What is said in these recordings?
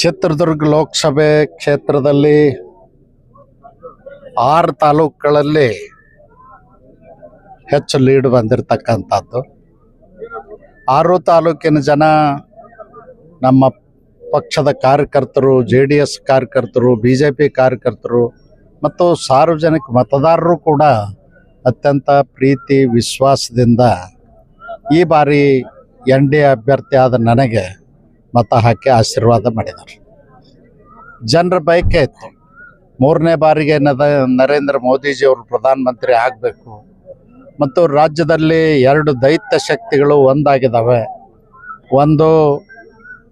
ಚಿತ್ರದುರ್ಗ ಲೋಕಸಭೆ ಕ್ಷೇತ್ರದಲ್ಲಿ ಆರು ತಾಲೂಕುಗಳಲ್ಲಿ ಹೆಚ್ಚು ಲೀಡ್ ಬಂದಿರತಕ್ಕಂಥದ್ದು. ಆರು ತಾಲೂಕಿನ ಜನ ನಮ್ಮ ಪಕ್ಷದ ಕಾರ್ಯಕರ್ತರು, ಜೆ ಡಿ ಎಸ್ ಕಾರ್ಯಕರ್ತರು, ಬಿ ಜೆ ಪಿ ಕಾರ್ಯಕರ್ತರು ಮತ್ತು ಸಾರ್ವಜನಿಕ ಮತದಾರರು ಕೂಡ ಅತ್ಯಂತ ಪ್ರೀತಿ, ವಿಶ್ವಾಸದಿಂದ ಈ ಬಾರಿ ಎನ್ ಡಿ ಎ ಅಭ್ಯರ್ಥಿ ಆದ ನನಗೆ ಮತ ಹಾಕಿ ಆಶೀರ್ವಾದ ಮಾಡಿದ್ದಾರೆ ಜನರ ಬಯಕೆ ಇತ್ತು. ಮೂರನೇ ಬಾರಿಗೆ ನರೇಂದ್ರ ಮೋದಿಜಿಯವರು ಪ್ರಧಾನಮಂತ್ರಿ ಆಗಬೇಕು. ಮತ್ತು ರಾಜ್ಯದಲ್ಲಿ ಎರಡು ದೈತ್ಯ ಶಕ್ತಿಗಳು ಒಂದಾಗಿದ್ದಾವೆ. ಒಂದು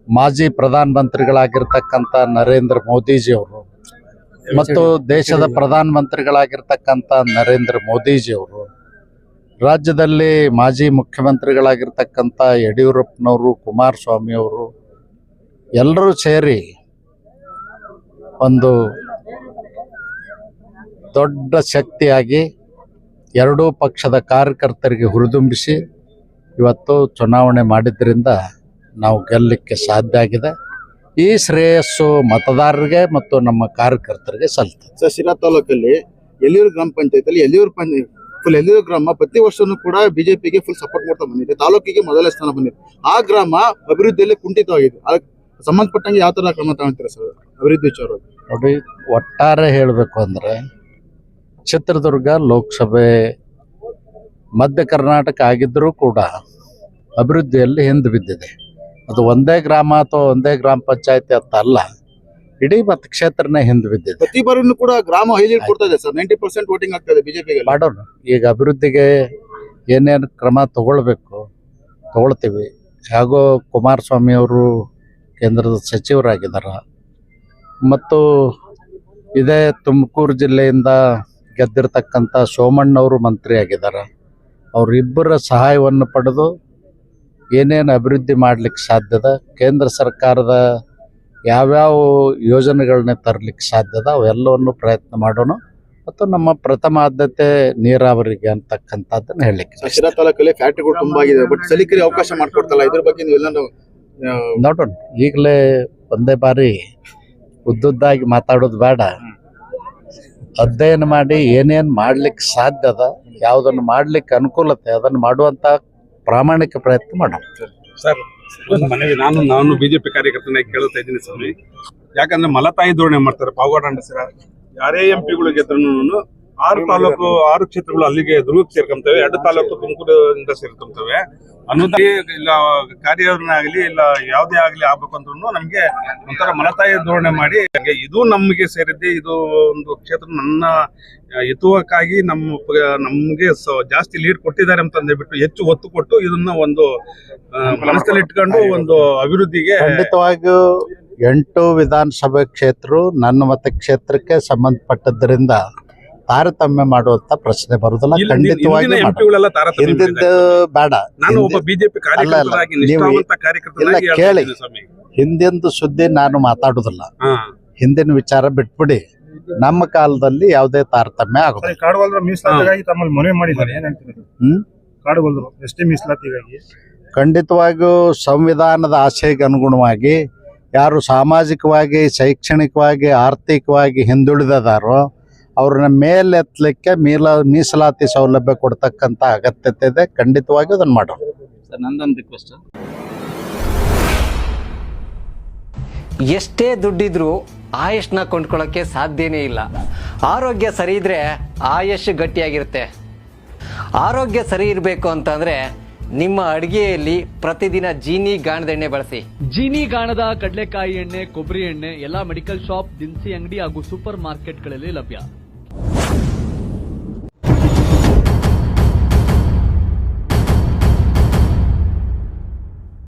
ಮಾಜಿ ಪ್ರಧಾನಮಂತ್ರಿಗಳಾಗಿರ್ತಕ್ಕಂಥ ನರೇಂದ್ರ ಮೋದಿಜಿಯವರು ಮತ್ತು ದೇಶದ ಪ್ರಧಾನಮಂತ್ರಿಗಳಾಗಿರ್ತಕ್ಕಂಥ ನರೇಂದ್ರ ಮೋದಿಜಿಯವರು ರಾಜ್ಯದಲ್ಲಿ ಮಾಜಿ ಮುಖ್ಯಮಂತ್ರಿಗಳಾಗಿರ್ತಕ್ಕಂಥ ಯಡಿಯೂರಪ್ಪನವರು ಕುಮಾರಸ್ವಾಮಿಯವರು ಎಲ್ಲರೂ ಸೇರಿ ಒಂದು ದೊಡ್ಡ ಶಕ್ತಿಯಾಗಿ ಎರಡೂ ಪಕ್ಷದ ಕಾರ್ಯಕರ್ತರಿಗೆ ಹುರಿದುಂಬಿಸಿ ಇವತ್ತು ಚುನಾವಣೆ ಮಾಡಿದ್ದರಿಂದ ನಾವು ಗೆಲ್ಲಲಿಕ್ಕೆ ಸಾಧ್ಯ ಆಗಿದೆ. ಈ ಶ್ರೇಯಸ್ಸು ಮತದಾರರಿಗೆ ಮತ್ತು ನಮ್ಮ ಕಾರ್ಯಕರ್ತರಿಗೆ ಸಲ್ತದೆ ಸರ್ ಶಿರಾ ತಾಲೂಕಲ್ಲಿ ಎಲ್ಲಿಯೂರು ಗ್ರಾಮ ಪಂಚಾಯಿತಿಯಲ್ಲಿ ಎಲ್ಲಿಯೂರು ಪಂಚ ಫುಲ್ ಎಲ್ಲಿಯೂರು ಗ್ರಾಮ ಪ್ರತಿ ವರ್ಷನೂ ಕೂಡ ಬಿಜೆಪಿಗೆ ಫುಲ್ ಸಪೋರ್ಟ್ ಮಾಡ್ತಾ ಬಂದಿದೆ. ತಾಲೂಕಿಗೆ ಮೊದಲ ಸ್ಥಾನ ಬಂದಿದೆ. ಆ ಗ್ರಾಮ ಅಭಿವೃದ್ಧಿಯಲ್ಲಿ ಕುಂಠಿತವಾಗಿದೆ. ಸಂಬಂಧಪಟ್ಟಂಗೆ ಯಾವ ತರ ಕ್ರಮ ತಗೊಂತೀರಾ ಸರ್ ಅಭಿವೃದ್ಧಿ ವಿಚಾರವಾಗಿ? ನೋಡಿ ಒಟ್ಟಾರೆ ಹೇಳಬೇಕು ಅಂದರೆ ಚಿತ್ರದುರ್ಗ ಲೋಕಸಭೆ ಮಧ್ಯ ಕರ್ನಾಟಕ ಆಗಿದ್ದರೂ ಕೂಡ ಅಭಿವೃದ್ಧಿಯಲ್ಲಿ ಹಿಂದೆ ಬಿದ್ದಿದೆ. ಅದು ಒಂದೇ ಗ್ರಾಮ ಅಥವಾ ಒಂದೇ ಗ್ರಾಮ ಪಂಚಾಯತಿ ಅಂತ ಅಲ್ಲ ಇಡೀ ಕ್ಷೇತ್ರನೇ ಹಿಂದೆ ಬಿದ್ದಿದೆ. ಪ್ರತಿ ಬಾರಿನೂ ಕೂಡ ಗ್ರಾಮ ಹೈಲೈಟ್ ಕೊಡ್ತಾ ಇದೆ ಸರ್. ನೈಂಟಿ ಪರ್ಸೆಂಟ್ ವೋಟಿಂಗ್ ಆಗ್ತಾ ಇದೆ ಬಿಜೆಪಿಗೆ ಮಾಡೋಣ. ಈಗ ಅಭಿವೃದ್ಧಿಗೆ ಏನೇನು ಕ್ರಮ ತಗೊಳ್ಬೇಕು ತಗೊಳ್ತೀವಿ. ಹಾಗೂ ಕುಮಾರಸ್ವಾಮಿ ಅವರು ಕೇಂದ್ರದ ಸಚಿವರಾಗಿದ್ದಾರೆ ಮತ್ತು ಇದೇ ತುಮಕೂರು ಜಿಲ್ಲೆಯಿಂದ ಗೆದ್ದಿರ್ತಕ್ಕಂಥ ಸೋಮಣ್ಣವರು ಮಂತ್ರಿ ಆಗಿದ್ದಾರೆ ಅವರಿಬ್ಬರ ಸಹಾಯವನ್ನು ಪಡೆದು ಏನೇನು ಅಭಿವೃದ್ಧಿ ಮಾಡಲಿಕ್ಕೆ ಸಾಧ್ಯದ ಕೇಂದ್ರ ಸರ್ಕಾರದ ಯಾವ್ಯಾವ ಯೋಜನೆಗಳನ್ನ ತರಲಿಕ್ಕೆ ಸಾಧ್ಯದ ಅವೆಲ್ಲವನ್ನು ಪ್ರಯತ್ನ ಮಾಡೋಣ. ಮತ್ತು ನಮ್ಮ ಪ್ರಥಮ ಆದ್ಯತೆ ನೀರಾವರಿಗೆ ಅಂತಕ್ಕಂಥದ್ದನ್ನು ಹೇಳಲಿಕ್ಕೆ ಶಿರಾ ತಾಲೂಕಲ್ಲಿ ಫ್ಯಾಕ್ಟ್ರಿಗಳು ತುಂಬ ಆಗಿದೆ. ಬಟ್ ಸಲಿಕರಿ ಅವಕಾಶ ಮಾಡಿಕೊಡ್ತಲ್ಲ ಇದ್ರ ಬಗ್ಗೆ ನೀವು ಆ, ನೋಡೋಣ. ಈಗಲೇ ಒಂದೇ ಬಾರಿ ಉದ್ದುದ್ದಾಗಿ ಮಾತಾಡೋದು ಬೇಡ. ಅಧ್ಯಯನ ಮಾಡಿ ಏನೇನು ಮಾಡ್ಲಿಕ್ಕೆ ಸಾಧ್ಯ ಅದ ಯಾವುದನ್ನು ಮಾಡ್ಲಿಕ್ಕೆ ಅನುಕೂಲತೆ ಅದನ್ನು ಮಾಡುವಂತ ಪ್ರಾಮಾಣಿಕ ಪ್ರಯತ್ನ ಮಾಡೋಣ. ಸರ್ ಒಂದು ಮನವಿ ನಾನು ನಾನು ಬಿಜೆಪಿ ಕಾರ್ಯಕರ್ತನ ಕೇಳ್ತಾ ಇದ್ದೀನಿ ಸ್ವಾಮಿ. ಯಾಕಂದ್ರೆ ಮಲತಾಯಿ ಧೋರಣೆ ಮಾಡ್ತಾರೆ ಪಾವಗಡ ಸರ ಯಾರೇ ಎಂ ಪಿಗಳು ಗೆದ್ರು ಆರು ತಾಲೂಕು, ಆರು ಕ್ಷೇತ್ರಗಳು ಅಲ್ಲಿಗೆ ದುರ್ಗಕ್ಕೆ ಸೇರ್ಕೊಂತವೆ, ಎರಡು ತಾಲೂಕು ತುಮಕೂರಿಂದ ಸೇರ್ಕೊಂತವೆ. ಅನ್ನೋದೇ ಇಲ್ಲ ಕಾರ್ಯವನ್ನಾಗಲಿ ಇಲ್ಲ, ಯಾವುದೇ ಆಗಲಿ ಆಗ್ಬೇಕು ಅಂದ್ರೂ ನಮ್ಗೆ ಒಂಥರ ಮಲತಾಯಿ ಧೋರಣೆ ಮಾಡಿ ಇದು ನಮಗೆ ಸೇರಿದ್ದೆ, ಇದು ಒಂದು ಕ್ಷೇತ್ರ ನನ್ನ ಹಿತುವಕ್ಕಾಗಿ ನಮ್ಮ ನಮಗೆ ಜಾಸ್ತಿ ಲೀಡ್ ಕೊಟ್ಟಿದ್ದಾರೆ ಅಂತ ಅಂದ್ಬಿಟ್ಟು ಹೆಚ್ಚು ಒತ್ತು ಕೊಟ್ಟು ಇದನ್ನ ಒಂದು ಮನಸ್ಸಲ್ಲಿ ಇಟ್ಕೊಂಡು ಒಂದು ಅಭಿವೃದ್ಧಿಗೆ ಖಂಡಿತವಾಗಿಯೂ ಎಂಟು ವಿಧಾನಸಭೆ ಕ್ಷೇತ್ರ ನನ್ನ ಮತಕ್ಷೇತ್ರಕ್ಕೆ ಸಂಬಂಧಪಟ್ಟದ್ರಿಂದ ತಾರತಮ್ಯ ಮಾಡುವಂತ ಪ್ರಶ್ನೆ ಬರುವುದಿಲ್ಲ ಖಂಡಿತವಾಗಿ ಹಿಂದಿದ್ದು ಬೇಡ. ನಾನು ಒಬ್ಬ ಬಿಜೆಪಿ ಅಲ್ಲ, ಅಲ್ಲ. ಕಾರ್ಯಕರ್ತರಾಗಿ ನೀವು- ನಿಷ್ಠಾವಂತ ಕಾರ್ಯಕರ್ತರಾಗಿ ಇಲ್ಲ, ಕೇಳಿ. ಹಿಂದಿಂದು ಸುದ್ದಿ ನಾನು ಮಾತಾಡುದಿಲ್ಲ ಹಿಂದಿನ ವಿಚಾರ ಬಿಟ್ಬಿಡಿ. ನಮ್ಮ ಕಾಲದಲ್ಲಿ ಯಾವುದೇ ತಾರತಮ್ಯ ಆಗೋದಿಲ್ಲ. ಕಾಡುಗೊಲ್ರ ಮೀಸಲಾತಿಗಾಗಿ ತಮ್ಮಲ್ಲಿ ಮನವಿ ಮಾಡಿದ್ದಾರೆ. ಏನ್ ಹೇಳ್ತೀರಿ ಹ್ಮ್? S T ಮೀಸಲಾತಿಗಾಗಿ. ಖಂಡಿತವಾಗಿಯೂ ಸಂವಿಧಾನದ ಆಶಯಕ್ಕೆ ಅನುಗುಣವಾಗಿ ಯಾರು ಸಾಮಾಜಿಕವಾಗಿ ಶೈಕ್ಷಣಿಕವಾಗಿ ಆರ್ಥಿಕವಾಗಿ ಹಿಂದುಳಿದದಾರೋ ಅವ್ರನ್ನ ಮೇಲೆತ್ತಲಿಕ್ಕೆ ಮೀಲ ಮೀಸಲಾತಿ ಸೌಲಭ್ಯ ಕೊಡ್ತಕ್ಕಂಥ ಅಗತ್ಯತೆ ಇದೆ. ಖಂಡಿತವಾಗಿ ಅದನ್ನು ಮಾಡೋಣ. ನಂದೊಂದು ರಿಕ್ವೆಸ್ಟ್ ಎಷ್ಟೇ ದುಡ್ಡಿದ್ರೂ ಆಯುಷ್ನ ಕೊಂಡ್ಕೊಳ್ಳೋಕ್ಕೆ ಸಾಧ್ಯನೇ ಇಲ್ಲ. ಆರೋಗ್ಯ ಸರಿ ಇದ್ರೆ ಆಯುಷ್ ಗಟ್ಟಿಯಾಗಿರುತ್ತೆ. ಆರೋಗ್ಯ ಸರಿ ಇರಬೇಕು ಅಂತಂದ್ರೆ ನಿಮ್ಮ ಅಡುಗೆಯಲ್ಲಿ ಪ್ರತಿದಿನ ಜೀನಿ ಗಾಣದ ಎಣ್ಣೆ ಬಳಸಿ. ಜೀನಿ ಗಾಣದ ಕಡಲೆಕಾಯಿ ಎಣ್ಣೆ ಕೊಬ್ಬರಿ ಎಣ್ಣೆ ಎಲ್ಲಾ ಮೆಡಿಕಲ್ ಶಾಪ್ ದಿನಸಿ ಅಂಗಡಿ ಹಾಗೂ ಸೂಪರ್ ಮಾರ್ಕೆಟ್ಗಳಲ್ಲಿ ಲಭ್ಯ.